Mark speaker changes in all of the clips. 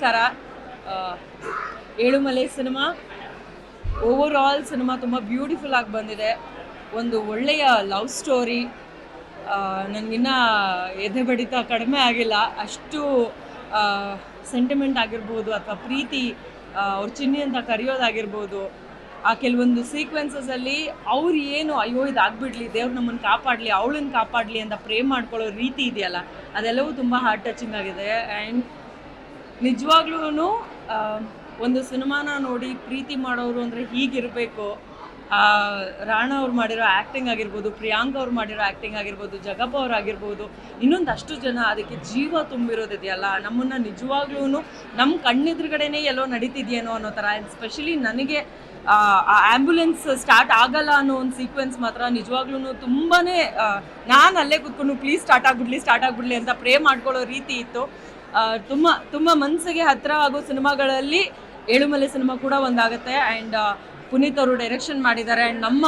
Speaker 1: ನಮಸ್ಕಾರ. Elumale cinema. Overall cinema ತುಂಬ beautiful ಆಗಿ ಬಂದಿದೆ. ಒಂದು ಒಳ್ಳೆಯ ಲವ್ ಸ್ಟೋರಿ ನನಗಿನ್ನ ಎದೆ ಬಡಿತ ಕಡಿಮೆ ಆಗಿಲ್ಲ. ಅಷ್ಟು ಸೆಂಟಿಮೆಂಟ್ ಆಗಿರ್ಬೋದು ಅಥವಾ ಪ್ರೀತಿ ಅವ್ರ ಚಿನ್ನಿ ಅಂತ ಕರೆಯೋದಾಗಿರ್ಬೋದು. ಆ ಕೆಲವೊಂದು ಸೀಕ್ವೆನ್ಸಸಲ್ಲಿ ಅವ್ರು ಏನು ಅಯ್ಯೋ ಇದಾಗ್ಬಿಡ್ಲಿ, ದೇವ್ರು ನಮ್ಮನ್ನು ಕಾಪಾಡಲಿ ಅವಳನ್ನು ಕಾಪಾಡಲಿ ಅಂತ ಪ್ರೇಮ್ ಮಾಡ್ಕೊಳ್ಳೋ ರೀತಿ ಇದೆಯಲ್ಲ, ಅದೆಲ್ಲವೂ ತುಂಬ ಹಾರ್ಟ್ ಟಚಿಂಗ್ ಆಗಿದೆ. ಆ್ಯಂಡ್ ನಿಜವಾಗ್ಲೂ ಒಂದು ಸಿನಿಮಾನ ನೋಡಿ ಪ್ರೀತಿ ಮಾಡೋರು ಅಂದರೆ ಹೀಗಿರಬೇಕು. ರಾಣ ಅವ್ರು ಮಾಡಿರೋ ಆ್ಯಕ್ಟಿಂಗ್ ಆಗಿರ್ಬೋದು, ಪ್ರಿಯಾಂಕ್ ಅವ್ರು ಮಾಡಿರೋ ಆ್ಯಕ್ಟಿಂಗ್ ಆಗಿರ್ಬೋದು, ಜಗಪ್ಪ ಅವ್ರು ಆಗಿರ್ಬೋದು ಇನ್ನೊಂದಷ್ಟು ಜನ ಅದಕ್ಕೆ ಜೀವ ತುಂಬಿರೋದಿದೆಯಲ್ಲ. ನಮ್ಮನ್ನು ನಿಜವಾಗ್ಲೂ ನಮ್ಮ ಕಣ್ಣೆದುರುಗಡೆನೇ ಎಲ್ಲೋ ನಡೀತಿದೆಯೇನೋ ಅನ್ನೋ ಥರ. ಸ್ಪೆಷಲಿ ನನಗೆ, ಆ ಆ್ಯಂಬುಲೆನ್ಸ್ ಸ್ಟಾರ್ಟ್ ಆಗಲ್ಲ ಅನ್ನೋ ಒಂದು ಸೀಕ್ವೆನ್ಸ್ ಮಾತ್ರ ನಿಜವಾಗ್ಲೂ ತುಂಬಾ ನಾನು ಅಲ್ಲೇ ಕೂತ್ಕೊಂಡು ಪ್ಲೀಸ್ ಸ್ಟಾರ್ಟ್ ಆಗ್ಬಿಡ್ಲಿ ಸ್ಟಾರ್ಟ್ ಆಗ್ಬಿಡ್ಲಿ ಅಂತ ಪ್ರೇ ಮಾಡ್ಕೊಳ್ಳೋ ರೀತಿ ಇತ್ತು. ತುಂಬ ತುಂಬ ಮನಸ್ಸಿಗೆ ಹತ್ತಿರ ಆಗೋ ಸಿನಿಮಾಗಳಲ್ಲಿ ಏಳುಮಲೆ ಸಿನಿಮಾ ಕೂಡ ಒಂದಾಗುತ್ತೆ. ಆ್ಯಂಡ್ ಪುನೀತ್ ಅವರು ಡೈರೆಕ್ಷನ್ ಮಾಡಿದ್ದಾರೆ. ಆ್ಯಂಡ್ ನಮ್ಮ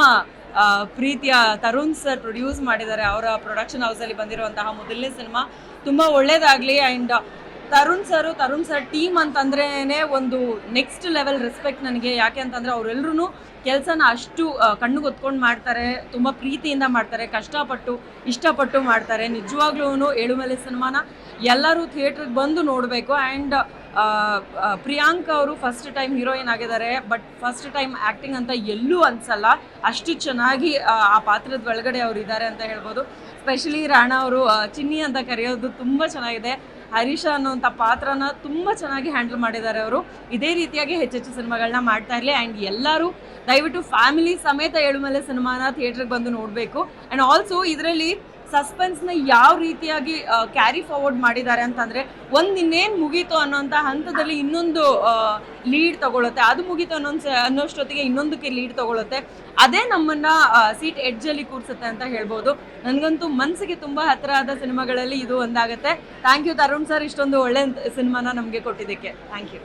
Speaker 1: ಪ್ರೀತಿಯ ತರುಣ್ ಸರ್ ಪ್ರೊಡ್ಯೂಸ್ ಮಾಡಿದ್ದಾರೆ. ಅವರ ಪ್ರೊಡಕ್ಷನ್ ಹೌಸಲ್ಲಿ ಬಂದಿರುವಂತಹ ಮೊದಲನೇ ಸಿನಿಮಾ. ತುಂಬ ಒಳ್ಳೆಯದಾಗಲಿ and Tarun sir Tarun sir team ಅಂತಂದ್ರೇನೆ ಒಂದು ನೆಕ್ಸ್ಟ್ ಲೆವೆಲ್ ರೆಸ್ಪೆಕ್ಟ್ ನನಗೆ. ಯಾಕೆ ಅಂತಂದ್ರೆ ಅವರೆಲ್ಲರೂ ಕೆಲಸನ ಅಷ್ಟು ಕಣ್ಣು ಹೊತ್ಕೊಂಡು ಮಾಡ್ತಾರೆ, ತುಂಬ ಪ್ರೀತಿಯಿಂದ ಮಾಡ್ತಾರೆ, ಕಷ್ಟಪಟ್ಟು, ಇಷ್ಟಪಟ್ಟು ಮಾಡ್ತಾರೆ. ನಿಜವಾಗ್ಲೂ ಏಳುಮಲೆ ಸಿನಿಮಾನ ಎಲ್ಲರೂ ಥಿಯೇಟ್ರಿಗೆ ಬಂದು ನೋಡಬೇಕು. ಆ್ಯಂಡ್ ಪ್ರಿಯಾಂಕ್ ಅವರು ಫಸ್ಟ್ ಟೈಮ್ ಹೀರೋಯಿನ್ ಆಗಿದ್ದಾರೆ ಬಟ್ ಫಸ್ಟ್ ಟೈಮ್ ಆ್ಯಕ್ಟಿಂಗ್ ಅಂತ ಎಲ್ಲೂ ಅನ್ಸಲ್ಲ. ಅಷ್ಟು ಚೆನ್ನಾಗಿ ಆ, ಪಾತ್ರದ ಒಳಗಡೆ ಅವರು ಇದ್ದಾರೆ ಅಂತ ಹೇಳ್ಬೋದು. ಸ್ಪೆಷಲಿ ರಾಣಾ ಅವರು ಚಿನ್ನಿ ಅಂತ ಕರೆಯೋದು ತುಂಬ ಚೆನ್ನಾಗಿದೆ. ಹರೀಶ ಅನ್ನೋಂಥ ಪಾತ್ರನ ತುಂಬ ಚೆನ್ನಾಗಿ ಹ್ಯಾಂಡಲ್ ಮಾಡಿದ್ದಾರೆ ಅವರು. ಇದೇ ರೀತಿಯಾಗಿ ಹೆಚ್ಚೆಚ್ಚು ಸಿನಿಮಾಗಳನ್ನ ಮಾಡ್ತಾ ಇರಲಿ. ಆ್ಯಂಡ್ ಎಲ್ಲರೂ ದಯವಿಟ್ಟು ಫ್ಯಾಮಿಲಿ ಸಮೇತ ಏಳುಮಲೆ ಸಿನಿಮಾನ ಥಿಯೇಟ್ರಿಗೆ ಬಂದು ನೋಡಬೇಕು. ಆ್ಯಂಡ್ ಆಲ್ಸೋ ಇದರಲ್ಲಿ ಸಸ್ಪೆನ್ಸ್ನ ಯಾವ ರೀತಿಯಾಗಿ ಕ್ಯಾರಿ ಫಾರ್ವರ್ಡ್ ಮಾಡಿದ್ದಾರೆ ಅಂತಂದರೆ, ಒಂದು ಇನ್ನೇನು ಮುಗೀತು ಅನ್ನೋಂಥ ಹಂತದಲ್ಲಿ ಇನ್ನೊಂದು ಲೀಡ್ ತಗೊಳುತ್ತೆ. ಅದು ಮುಗೀತು ಅನ್ನೋನ್ಸ ಅನ್ನೋಷ್ಟೊತ್ತಿಗೆ ಇನ್ನೊಂದಕ್ಕೆ ಲೀಡ್ ತಗೊಳುತ್ತೆ. ಅದೇ ನಮ್ಮನ್ನ ಸೀಟ್ ಎಡ್ಜಲ್ಲಿ ಕೂರಿಸುತ್ತೆ ಅಂತ ಹೇಳ್ಬೋದು. ನನಗಂತೂ ಮನಸ್ಸಿಗೆ ತುಂಬ ಹತ್ತಿರ ಆದ ಸಿನಿಮಾಗಳಲ್ಲಿ ಇದು ಒಂದಾಗುತ್ತೆ. ಥ್ಯಾಂಕ್ ಯು ತರುಣ್ ಸರ್ ಇಷ್ಟೊಂದು ಒಳ್ಳೆ, ಸಿನಿಮಾನ ನಮಗೆ ಕೊಟ್ಟಿದ್ದಕ್ಕೆ. Thank you